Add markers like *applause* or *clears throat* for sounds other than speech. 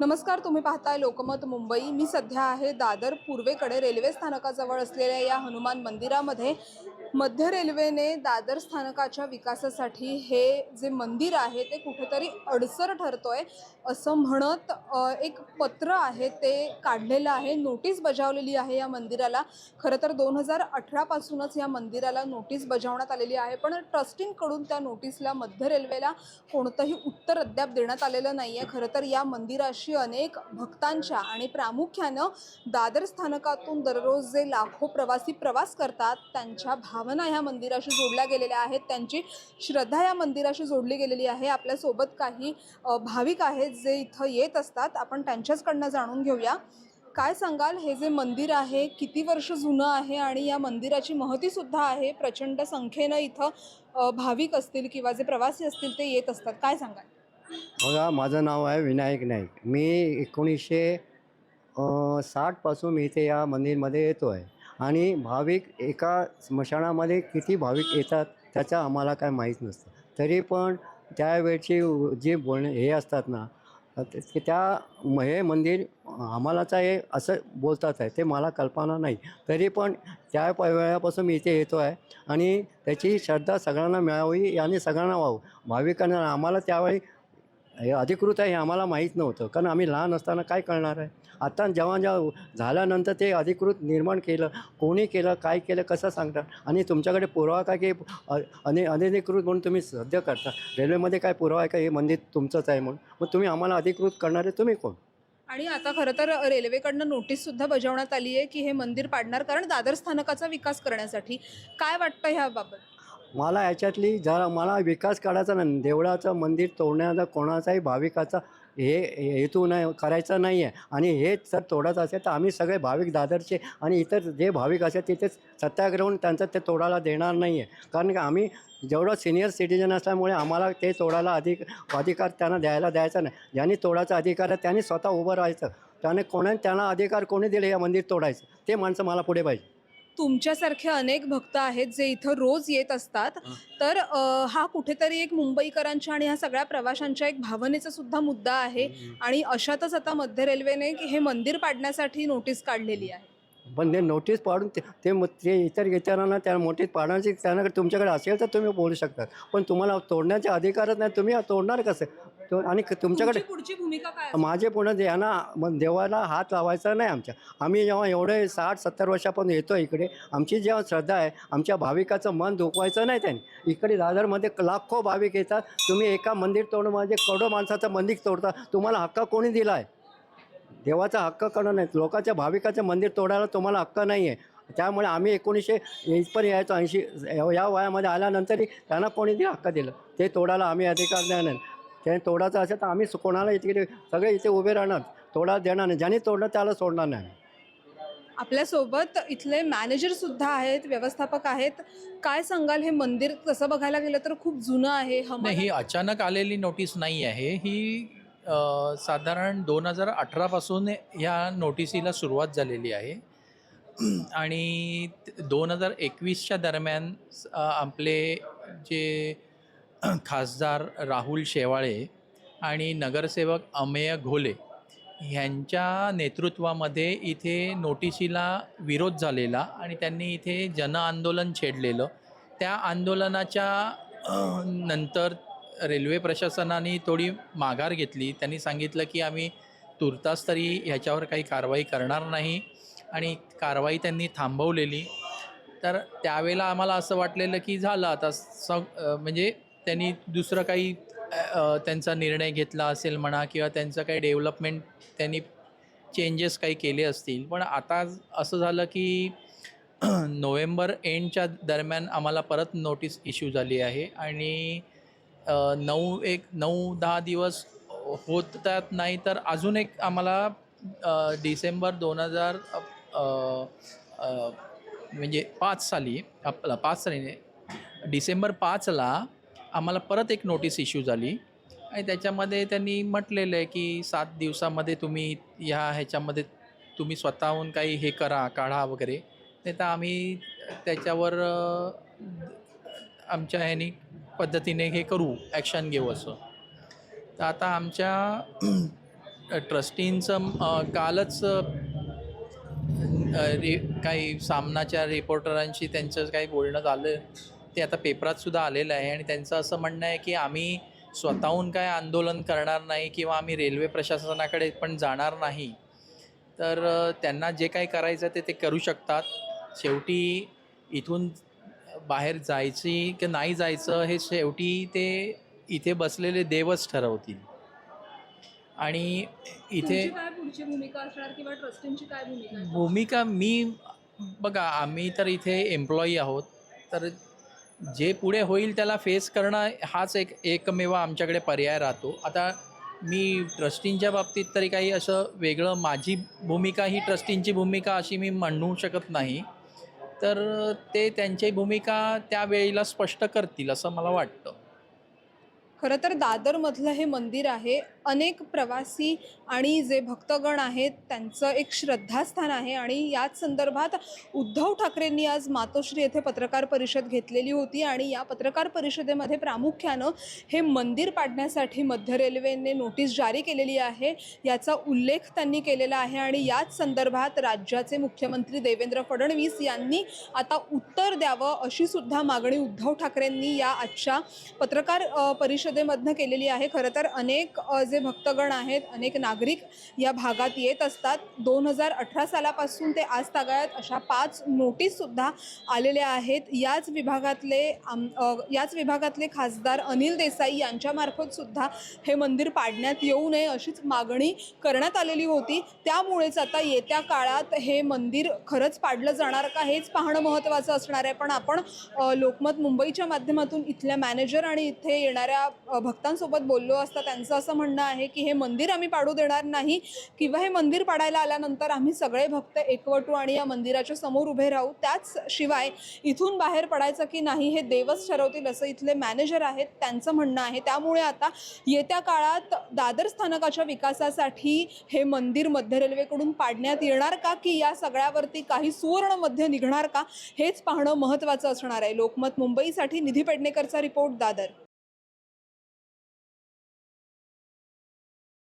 नमस्कार तुम्ही पाहताय लोकमत मुंबई. मी सध्या आहे दादर पूर्वेकडे. रेल्वे स्थानकाजवळ असलेल्या या हनुमान मंदिरामध्ये मध्य रेल्वेने दादर स्थानकाच्या विकासासाठी हे जे मंदिर आहे ते कुठेतरी अडसर ठरतोय असं म्हणत एक पत्र आहे ते काढलेलं आहे. नोटीस बजावलेली आहे या मंदिराला. खरं तर दोन हजार अठरापासूनच या मंदिराला नोटीस बजावण्यात आलेली आहे. पण ट्रस्टींकडून त्या नोटीसला मध्य रेल्वेला कोणतंही उत्तर अद्याप देण्यात आलेलं नाही आहे खरं तर या मंदिराशी अनेक भक्तांच्या आणि प्रामुख्यानं दादर स्थानकातून दररोज जे लाखो प्रवासी प्रवास करतात त्यांच्या भा भावना ह्या मंदिराशी जोडल्या गेलेल्या आहेत. त्यांची श्रद्धा या मंदिराशी जोडली गेलेली आहे. आपल्यासोबत काही भाविक आहेत जे इथं येत असतात. आपण त्यांच्याचकडनं जाणून घेऊया. काय सांगाल? हे जे मंदिर आहे किती वर्ष जुनं आहे आणि या मंदिराची महतीसुद्धा आहे? प्रचंड संख्येनं इथं भाविक असतील किंवा जे प्रवासी असतील ते येत असतात. काय सांगाल? बघा माझं नाव आहे विनायक नाईक. मी एकोणीसशे साठपासून मी इथे या मंदिरमध्ये येतो आहे आणि भाविक एका स्मशानामध्ये किती भाविक येतात त्याचं आम्हाला काय माहीत नसतं. तरी पण त्यावेळची जे बोलणे हे असतात ना त्या हे मंदिर आम्हालाच आहे असं बोलतात आहे ते मला कल्पना नाही. तरी पण त्या वेळापासून मी इथे येतो आहे आणि त्याची श्रद्धा सगळ्यांना मिळावी आणि सगळ्यांना व्हावं. भाविकांना आम्हाला त्यावेळी हे अधिकृत आहे हे आम्हाला माहीत नव्हतं. कारण आम्ही लहान असताना काय कळणार आहे? आता जेव्हा जेव्हा झाल्यानंतर ते अधिकृत निर्माण केलं कोणी केलं काय केलं कसं सांगतात आणि तुमच्याकडे पुरावा काय की अने अनधिकृत म्हणून तुम्ही सध्या करता? रेल्वेमध्ये काय पुरावा आहे का? हे मंदिर तुमचंच आहे म्हणून. मग तुम्ही आम्हाला अधिकृत करणारे तुम्ही कोण? आणि आता खरं तर रेल्वेकडनं नोटीस सुद्धा बजावण्यात आली आहे की हे मंदिर पाडणार कारण दादर स्थानकाचा विकास करण्यासाठी. काय वाटतं ह्याबाबत? मला याच्यातली जरा मला विकास काढायचा नाही. देवळाचं मंदिर तोडण्याचा कोणाचाही भाविकाचा हे हेतू नाही करायचा नाही आहे आणि हेच जर तोडत असेल तर आम्ही सगळे भाविक दादरचे आणि इतर जे भाविक असेल तिथे सत्याग्रहून त्यांचं ते तोडायला देणार नाही आहे कारण की आम्ही जेवढं सिनियर सिटीजन असल्यामुळे आम्हाला ते तोडायला अधिक अधिकार त्यांना द्यायला द्यायचा नाही. ज्यांनी तोडायचा अधिकार आहे त्यांनी स्वतः उभं राहायचं. त्याने कोणाने त्यांना अधिकार कोणी दिले या मंदिर तोडायचं? ते माणसं मला पुढे पाहिजे. तुमच्यासारखे अनेक भक्त आहेत जे इथं रोज येत असतात. तर अ, हा कुठेतरी एक मुंबईकरांच्या आणि ह्या सगळ्या प्रवाशांच्या एक भावनेचा सुद्धा मुद्दा आहे. आणि अशातच आता मध्य रेल्वेने हे मंदिर पाडण्यासाठी नोटीस काढलेली आहे. पण ते नोटीस पाडून ते ते मग ते इतर इतरांना त्या नोटीस पाडण्याची त्यांना तुमच्याकडे असेल तर तुम्ही बोलू शकता. पण तुम्हाला तोडण्याचे अधिकारच नाही. तुम्ही तोडणार कसं? तो आणि क- तुमच्याकडे तुमची पुढची भूमिका काय असेल? माझे पुढं यांना मग देवाला हात लावायचा नाही आमच्या. आम्ही जेव्हा एवढे साठ सत्तर वर्षापासून येतो इकडे आमची जेव्हा श्रद्धा आहे आमच्या भाविकाचं मन दुखवायचं नाही त्यांनी. इकडे दादरमध्ये लाखो भाविक येतात. तुम्ही एका मंदिर तोडून म्हणजे करोडो माणसाचं मंदिर तोडता. तुम्हाला हक्क कोणी दिला आहे देवाचा हक्क करणं नाही. लोकांच्या भाविकाचं मंदिर तोडायला तुम्हाला हक्क नाही आहे त्यामुळे आम्ही एकोणीसशे इथपर्यंत यायचो ऐंशी या वयामध्ये आल्यानंतरही त्यांना कोणी ते हक्क दिलं. ते तोडायला आम्ही अधिकार देणार नाही. ते तोडायचं असेल तर आम्ही कोणाला इथे सगळे इथे उभे राहणार तोडा देणार नाही. ज्यांनी तोडलं त्याला सोडणार नाही. आपल्यासोबत इथले मॅनेजर सुद्धा आहेत व्यवस्थापक आहेत. काय सांगाल हे मंदिर तसं बघायला गेलं तर खूप जुनं आहे नाही ही अचानक आलेली नोटीस नाही आहे. ही अ, साधारण दोन हजार अठरापासून ह्या नोटिसीला सुरुवात झालेली आहे. आणि दोन हजार एकवीसच्या दरम्यान अ, आपले जे खासदार राहुल शेवाळे आणि नगरसेवक अमेय घोले ह्यांच्या नेतृत्वामध्ये इथे नोटिशीला विरोध झालेला आणि त्यांनी इथे जनआंदोलन छेडलेलं. त्या आंदोलनाच्या नंतर रेल्वे प्रशासनाने थोडी माघार घेतली. त्यांनी सांगितलं की आम्ही तुर्तास तरी ह्याच्यावर काही कारवाई करणार नाही आणि कारवाई त्यांनी थांबवलेली. तर त्यावेळेला आम्हाला असं वाटलेलं की झालं. आता स म्हणजे त्यांनी दुसरं काही त्यांचा निर्णय घेतला असेल म्हणा किंवा त्यांचं काही डेव्हलपमेंट त्यांनी चेंजेस काही केले असतील. पण आता असं झालं की *clears throat* नोव्हेंबर एंडच्या दरम्यान आम्हाला परत नोटीस इश्यू झाली आहे आणि नऊ एक नऊ दहा दिवस होतात नाही तर अजून एक आम्हाला डिसेंबर दोन हजार म्हणजे पाच साली आपला पाच साली डिसेंबर पाचला आम्हाला परत एक नोटीस इश्यू झाली. आणि त्याच्यामध्ये त्यांनी म्हटलेलं आहे की सात दिवसामध्ये तुम्ही ह्या ह्याच्यामध्ये तुम्ही स्वतःहून काही हे करा काढा वगैरे. नाही तर आम्ही त्याच्यावर आमच्या ह्यानी पद्धतीने हे करू ॲक्शन घेऊ असं. तर आता आमच्या *clears throat* ट्रस्टींचं कालच रे काही सामनाच्या रिपोर्टरांशी त्यांचं काही बोलणं झालं. ते आता पेपरात सुद्धा आलेलं आहे आणि त्यांचं असं म्हणणं आहे की आम्ही स्वतःहून काय आंदोलन करणार नाही किंवा आम्ही रेल्वे प्रशासनाकडे पण जाणार नाही. तर त्यांना जे काही करायचं ते ते करू शकतात. शेवटी इथून बाहेर जायची की नाही जायचं हे शेवटी ते इथे बसलेले देवच ठरवतील. आणि इथे? भूमिका मी बघा आम्ही तर इथे एम्प्लॉई आहोत. तर जे पुढे होईल त्याला फेस करणं हाच एक एकमेव आमच्याकडे पर्याय राहतो. आता मी ट्रस्टींच्या बाबतीत तरी काही असं वेगळं माझी भूमिका ही ट्रस्टींची भूमिका अशी मी म्हणू शकत नाही. तर ते त्यांची भूमिका त्यावेळेला स्पष्ट करतील असं मला वाटतं. खरं तर दादरमधलं हे मंदिर आहे. अनेक प्रवासी आणि जे भक्तगण आहेत त्यांचं एक श्रद्धास्थान आहे आणि याच संदर्भात उद्धव ठाकरेंनी आज मातोश्री येथे पत्रकार परिषद घेतलेली होती आणि या पत्रकार परिषदेमध्ये प्रामुख्यानं हे मंदिर पाडण्यासाठी मध्य रेल्वेने नोटीस जारी केलेली आहे याचा उल्लेख त्यांनी केलेला आहे आणि याच संदर्भात राज्याचे मुख्यमंत्री देवेंद्र फडणवीस यांनी आता उत्तर द्यावं अशी सुद्धा मागणी उद्धव ठाकरेंनी या आजच्या पत्रकार परिषदेमधनं केलेली आहे. खरं तर अनेक जे जे भक्तगण आहेत अनेक नागरिक या भागात येत असतात. दोन हजार अठरा सालापासून ते आज तागायत अशा पाच नोटीससुद्धा आलेल्या आहेत. याच विभागातले आम याच विभागातले खासदार अनिल देसाई यांच्यामार्फत सुद्धा हे मंदिर पाडण्यात येऊ नये अशीच मागणी करण्यात आलेली होती. त्यामुळेच आता येत्या काळात हे मंदिर खरंच पाडलं जाणार का हेच पाहणं महत्त्वाचं असणार आहे. पण आपण लोकमत मुंबईच्या माध्यमातून इथल्या मॅनेजर आणि इथे येणाऱ्या भक्तांसोबत बोललो असता त्यांचं असं म्हणणं आहे की हे मंदिर आम्ही पाडू देणार नाही किंवा हे मंदिर पाडायला आल्यानंतर आम्ही सगळे भक्त एकवटू आणि या मंदिराच्या समोर उभे राहू. त्याच शिवाय इथून बाहेर पडायचं की नाही हे देवच ठरवतील असं इथले मॅनेजर आहेत त्यांचं म्हणणं आहे. त्यामुळे आता येत्या काळात दादर स्थानकाच्या विकासासाठी हे मंदिर मध्य रेल्वेकडून पाडण्यात येणार का की या सगळ्यावरती काही सुवर्ण मध्य निघणार का? हेच पाहणं महत्त्वाचं असणार आहे. लोकमत मुंबईसाठी निधी पेडणेकरचा रिपोर्ट दादर.